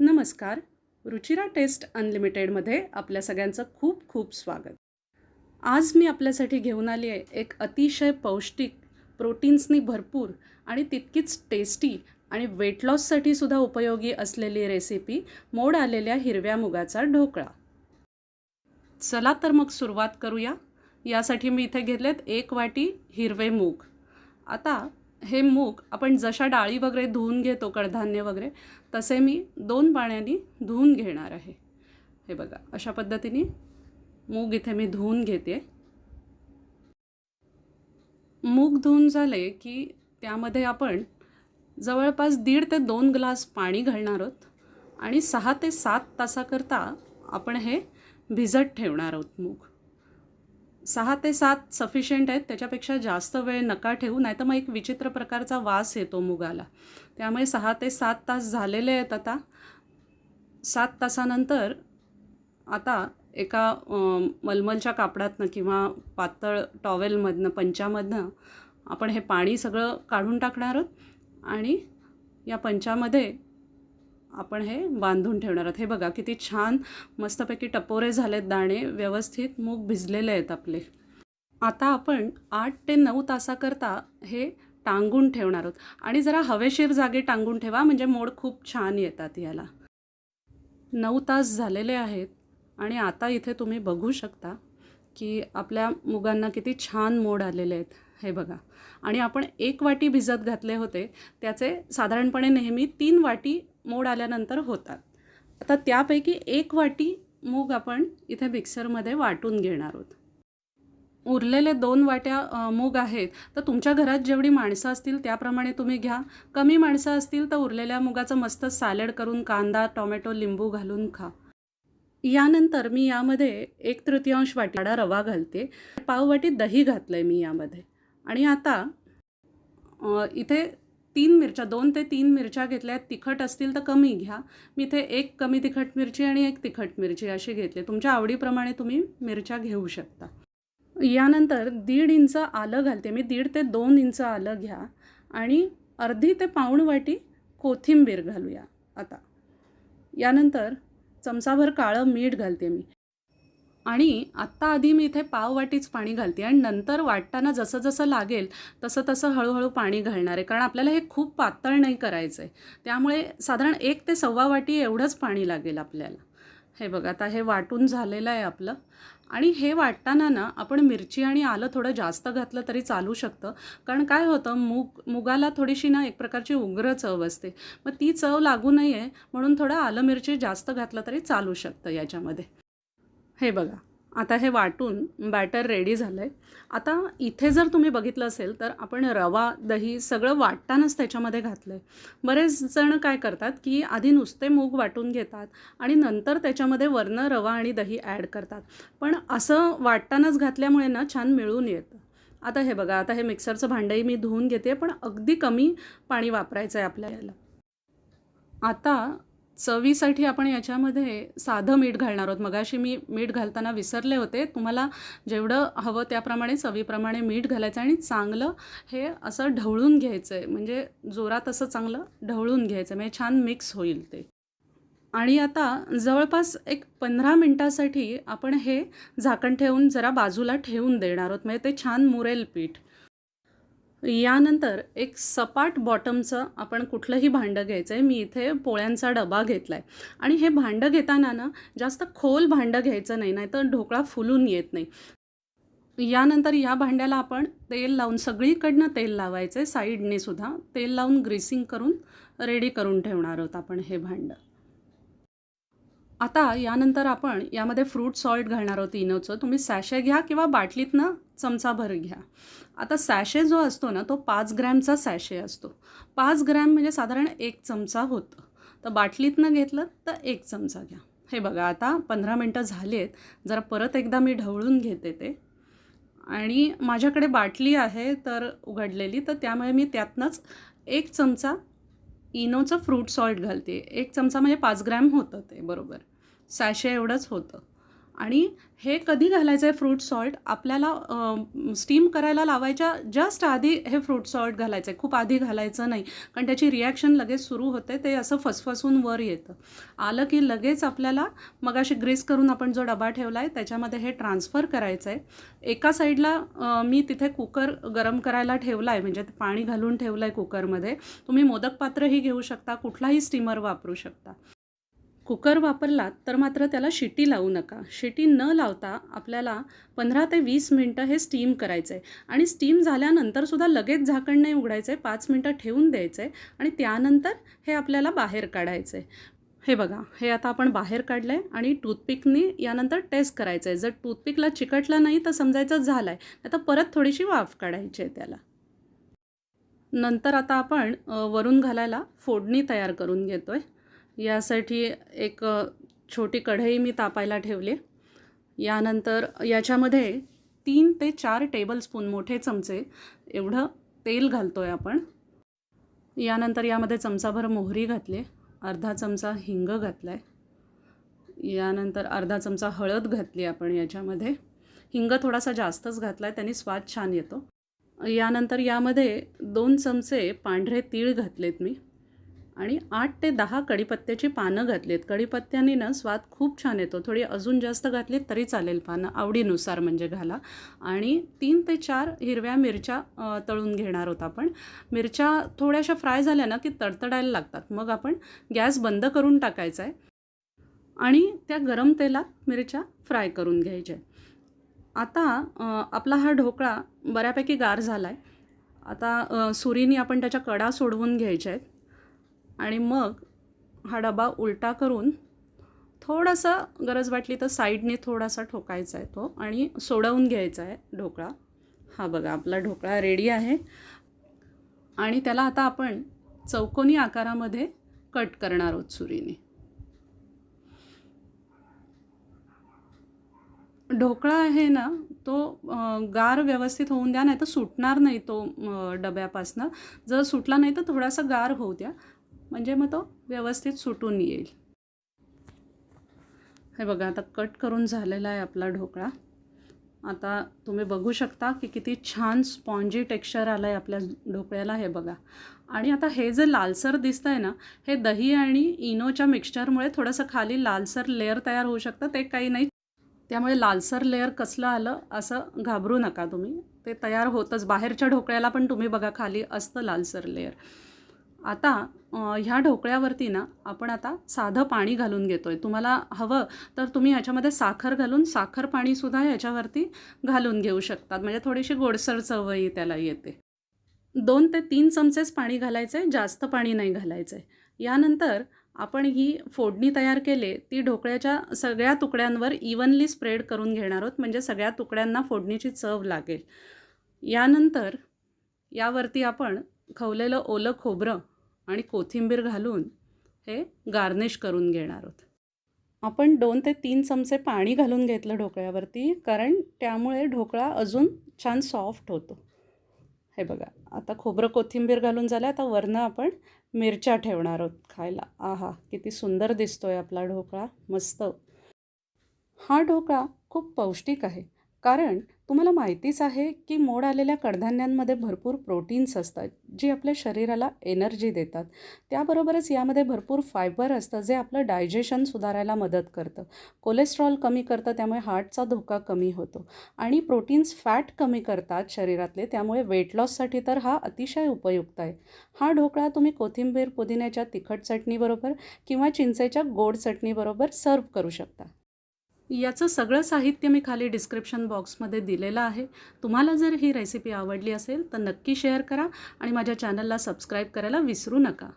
नमस्कार. रुचिरा टेस्ट अनलिमिटेडमध्ये आपल्या सगळ्यांचं खूप खूप स्वागत. आज मी आपल्यासाठी घेऊन आली आहे एक अतिशय पौष्टिक प्रोटीन्सनी भरपूर आणि तितकीच टेस्टी आणि वेट लॉससाठी सुद्धा उपयोगी असलेली रेसिपी मोड आलेल्या हिरव्या मुगाचा ढोकळा. चला तर मग सुरुवात करूया. यासाठी मी इथे घेतलेत एक वाटी हिरवे मूग. आता हे मूग आपण जशा डाळी वगैरे धुवून घेतो कडधान्य वगैरे तसे मी दोन पाण्याने धुवून घेणार आहे. हे बघा अशा पद्धतीने मूग इथे मी धुवून घेते. मूग धुवून झाले की त्यामध्ये आपण जवळपास दीड ते दोन ग्लास पाणी घालणार आहोत आणि सहा ते सात तासाकरता आपण हे भिजत ठेवणार आहोत मूग. सहा ते सात सफिशियंट आहेत त्याच्यापेक्षा जास्त वेळ नका ठेवू नाही तर मग एक विचित्र प्रकारचा वास येतो मुगाला. त्यामुळे सहा ते सात तास झालेले आहेत आता. सात तासानंतर आता एका मलमलच्या कापडातनं किंवा पातळ टॉवेलमधनं पंचामधनं आपण हे पाणी सगळं काढून टाकणार आहोत आणि या पंचामध्ये आपण हे बांधून ठेवणार आहोत. हे बघा किती छान मस्तपैकी टपोरे झालेत दाणे व्यवस्थित मूग भिजलेले आहेत आपले. आता आपण आठ ते नऊ तासाकरता हे टांगून ठेवणार आहोत. आणि जरा हवेशीर जागे टांगून ठेवा म्हणजे मोड खूप छान येतात याला. नऊ तास झालेले आहेत आणि आता इथे तुम्ही बघू शकता की आपल्या मुगांना किती छान मोड आलेले आहेत. हे बघा. आणि आपण एक वाटी भिजत घातले होते. त्याचे साधारणपणे नेहमी तीन वाटी मोड आल्यानंतर होतात. आता त्यापैकी एक वाटी मूग आपण इथे मिक्सरमध्ये वाटून घेणार आहोत. उरलेले दोन वाट्या मूग आहेत तर तुमच्या घरात जेवढी माणसं असतील त्याप्रमाणे तुम्ही घ्या. कमी माणसं असतील तर उरलेल्या मुगाचं मस्त सॅलड करून कांदा टोमॅटो लिंबू घालून खा. यानंतर मी यामध्ये एक तृतीयांश वाटाडा रवा घालते. पाववाटी दही घातलं आहे मी यामध्ये. आणि आता इथे तीन मिरच्या दोन ते तीन मिरच्या घेतल्या आहेत. तिखट असतील तर कमी घ्या. मी इथे एक कमी तिखट मिरची आणि एक तिखट मिरची अशी घेतली. तुमच्या आवडीप्रमाणे तुम्ही मिरच्या घेऊ शकता. यानंतर दीड इंच आलं घालते मी. दीड ते दोन इंच आलं घ्या. आणि अर्धी ते पाऊण वाटी कोथिंबीर घालूया आता. यानंतर चमचाभर काळं मीठ घालते मी. आणि आत्ता आधी मी इथे पाववाटीच पाणी घालते आणि नंतर वाटताना जसं जसं लागेल तसं तसं हळूहळू पाणी घालणार आहे. कारण आपल्याला हे खूप पातळ नाही करायचं आहे त्यामुळे साधारण एक ते सव्वा वाटी एवढंच पाणी लागेल आपल्याला. हे बघा आता हे वाटून झालेलं आहे आपलं. आणि हे वाटताना ना आपण मिरची आणि आलं थोडं जास्त घातलं तरी चालू शकतं. कारण काय होतं मूग मुगाला थोडीशी ना एक प्रकारची उग्र चव असते. मग ती चव लागू नये म्हणून थोडं आलं मिरची जास्त घातलं तरी चालू शकतं याच्यामध्ये. हे बघा आता हे वाटून बॅटर रेडी झालं आहे आता इथे जर तुम्ही बघितलं असेल तर आपण रवा दही सगळं वाटतानाच त्याच्यामध्ये घातलं आहे बरेच जण काय करतात की आधी नुसते मूग वाटून घेतात आणि नंतर त्याच्यामध्ये वरनं रवा आणि दही ॲड करतात. पण असं वाटतानाच घातल्यामुळे ना छान मिळून येतं. आता हे बघा आता हे मिक्सरचं भांडंही मी धुवून घेते पण अगदी कमी पाणी वापरायचं आहे आपल्याला. आता चवीसाठी आपण याच्यामध्ये साधं मीठ घालणार आहोत. मगाशी मी मीठ घालताना विसरले होते. तुम्हाला जेवढं हवं त्याप्रमाणे चवीप्रमाणे मीठ घालायचं आणि चांगलं हे असं ढवळून घ्यायचं आहे म्हणजे जोरात असं चांगलं ढवळून घ्यायचं म्हणजे छान मिक्स होईल ते. आणि आता जवळपास एक पंधरा मिनटासाठी आपण हे झाकण ठेवून जरा बाजूला ठेवून देणार आहोत. म्हणजे ते छान मुरेल पीठ. यानंतर एक सपाट बॉटमचं आपण कुठलंही भांडं घ्यायचं आहे मी इथे पोळ्यांचा डबा घेतला आहे आणि हे भांडं घेताना ना जास्त खोल भांडं घ्यायचं नाही नाहीतर ढोकळा फुलून येत नाही. यानंतर या भांड्याला आपण तेल लावून सगळीकडनं तेल लावायचं आहे साईडने सुद्धा तेल लावून ग्रीसिंग करून रेडी करून ठेवणार आहोत आपण हे भांडं. आता यानंतर आपण यामध्ये फ्रूट सॉल्ट घालणार आहोत इनोचं. तुम्ही सॅशे घ्या किंवा बाटलीतनं चमचाभर घ्या. आता सॅशे जो असतो ना तो पाच ग्रॅमचा सॅशे असतो. पाच ग्रॅम म्हणजे साधारण एक चमचा होतं. तर बाटलीतनं घेतलं तर एक चमचा घ्या. हे बघा आता पंधरा मिनटं झाली आहेत जरा परत एकदा मी ढवळून घेते ते. आणि माझ्याकडे बाटली आहे तर उघडलेली तर त्यामुळे मी त्यातनंच एक चमचा इनोचं फ्रूट सॉल्ट घालते. एक चमचा म्हणजे पाच ग्रॅम होतं ते बरोबर. सॅशे एवढंच होतं. आणि हे कधी घालायचं आहे फ्रूट सॉल्ट आपल्याला स्टीम करायला लावायच्या जस्ट आधी हे फ्रूट सॉल्ट घालायचं आहे खूप आधी घालायचं नाही. कारण त्याची रिॲक्शन लगेच सुरू होते. ते असं फसफसून वर येतं. आलं की लगेच आपल्याला मग अशी ग्रीस करून आपण जो डबा ठेवला आहे त्याच्यामध्ये हे ट्रान्सफर करायचं आहे एका साईडला मी तिथे कुकर गरम करायला ठेवला आहे म्हणजे पाणी घालून ठेवलं आहे कुकरमध्ये तुम्ही मोदक पात्रही घेऊ शकता. कुठलाही स्टीमर वापरू शकता. कुकर वापरलात तर मात्र त्याला शिटी लावू नका. शिटी न लावता आपल्याला पंधरा ते वीस मिनटं हे स्टीम करायचं आहे आणि स्टीम झाल्यानंतरसुद्धा लगेच झाकण नाही उघडायचं आहे पाच मिनटं ठेवून द्यायचं आहे आणि त्यानंतर हे आपल्याला बाहेर काढायचं आहे हे बघा हे आता आपण बाहेर काढलं आहे आणि टूथपिकनी यानंतर टेस्ट करायचं आहे जर टूथपिकला चिकटला नाही तर समजायचं झालं आहे आता परत थोडीशी वाफ काढायची आहे त्याला. नंतर आता आपण वरून घालायला फोडणी तयार करून घेतो आहे यासाठी एक छोटी कढई मी तापायला ठेवली. यानंतर याच्यामध्ये तीन ते चार टेबलस्पून मोठे चमचे एवढं तेल घालतो आहे आपण. यानंतर यामध्ये चमचाभर मोहरी घातली अर्धा चमचा हिंग घातला आहे यानंतर अर्धा चमचा हळद घातली आपण याच्यामध्ये. हिंग थोडासा जास्तच घातला आहे त्यांनी स्वाद छान येतो. यानंतर यामध्ये दोन चमचे पांढरे तीळ घातलेत मी. आणि आठ ते दहा कढीपत्त्याची पानं घातलीत. कढीपत्त्याने ना स्वाद खूप छान येतो. थोडी अजून जास्त घातलीत तरी चालेल पानं आवडीनुसार म्हणजे घाला. आणि तीन ते चार हिरव्या मिरच्या तळून घेणार आहोत आपण. मिरच्या थोड्याशा फ्राय झाल्या ना की तडतडायला लागतात. मग आपण गॅस बंद करून टाकायचा आहे आणि त्या गरम तेलात मिरच्या फ्राय करून घ्यायच्या. आता आपला हा ढोकळा बऱ्यापैकी गार झाला आहे आता सुरीने आपण त्याच्या कडा सोडवून घ्यायच्या आहेत आणि मग हा डबा उलटा करून थोडासा गरज वाटली तर साईडने थोडासा ठोकायचा आहे तो आणि सोडवून घ्यायचा आहे ढोकळा. हा बघा आपला ढोकळा रेडी आहे. आणि त्याला आता आपण चौकोनी आकारामध्ये कट करणार आहोत सुरीने. ढोकळा आहे ना तो गार व्यवस्थित होऊन द्या नाही तर सुटणार नाही तो डब्यापासनं. जर सुटला नाही तर थोडासा गार होऊ द्या. म्हणजे मग तो व्यवस्थित सुटून येईल. हे बघा आता कट करून झालेला आहे आपला ढोकळा. आता तुम्ही बघू शकता की किती छान स्पॉन्जी टेक्स्चर आलं आहे आपल्या ढोकळ्याला हे बघा. आणि आता हे जे लालसर दिसतं आहे ना हे दही आणि इनोच्या मिक्सचरमुळे थोडंसं खाली लालसर लेअर तयार होऊ शकतं ते काही नाही. त्यामुळे लालसर लेअर कसलं आलं असं घाबरू नका तुम्ही. ते तयार होतंच. बाहेरच्या ढोकळ्याला पण तुम्ही बघा खाली असतं लालसर लेअर. आता ह्या ढोकळ्यावरती ना आपण आता साधं पाणी घालून घेतो आहे तुम्हाला हवं तर तुम्ही ह्याच्यामध्ये साखर घालून साखर पाणीसुद्धा ह्याच्यावरती घालून घेऊ शकतात. म्हणजे थोडीशी गोडसर चवही त्याला येते. दोन ते तीन चमचेच पाणी घालायचं आहे जास्त पाणी नाही घालायचं आहे यानंतर आपण ही फोडणी तयार केले ती ढोकळ्याच्या सगळ्या तुकड्यांवर इवनली स्प्रेड करून घेणार आहोत. म्हणजे सगळ्या तुकड्यांना फोडणीची चव लागेल. यानंतर यावरती आपण खवलेलं ओलं खोबरं आणि कोथिंबीर घालून हे गार्निश करून घेणार आहोत. आपण दोन ते तीन चमचे पाणी घालून घेतलं ढोकळ्यावरती कारण त्यामुळे ढोकळा अजून छान सॉफ्ट होतो. हे बघा आता खोबरं कोथिंबीर घालून झालं आता वरनं आपण मिरच्या ठेवणार आहोत खायला. आहा किती सुंदर दिसतोय आपला ढोकळा मस्त. हा ढोकळा खूप पौष्टिक आहे. कारण तुम्हाला माहितीच आहे की मोड आलेल्या कडधान्यांमध्ये भरपूर प्रोटीन्स असतात जी आपल्या शरीराला एनर्जी देतात. त्याबरोबरच यामध्ये भरपूर फायबर असतं जे आपलं डायजेशन सुधारायला मदत करतं. कोलेस्ट्रॉल कमी करतं त्यामुळे हार्टचा धोका कमी होतो. आणि प्रोटीन्स फॅट कमी करतात शरीरातले त्यामुळे वेट लॉससाठी तर हा अतिशय उपयुक्त आहे. हा ढोकळा तुम्ही कोथिंबीर पुदिन्याच्या तिखट चटणीबरोबर किंवा चिंचेच्या गोड चटणीबरोबर सर्व करू शकता. याचं सगळं साहित्य मी खाली डिस्क्रिप्शन बॉक्समध्ये दिलेलं आहे. तुम्हाला जर ही रेसिपी आवडली असेल तर नक्की शेअर करा आणि माझ्या चॅनलला सबस्क्राईब करायला विसरू नका.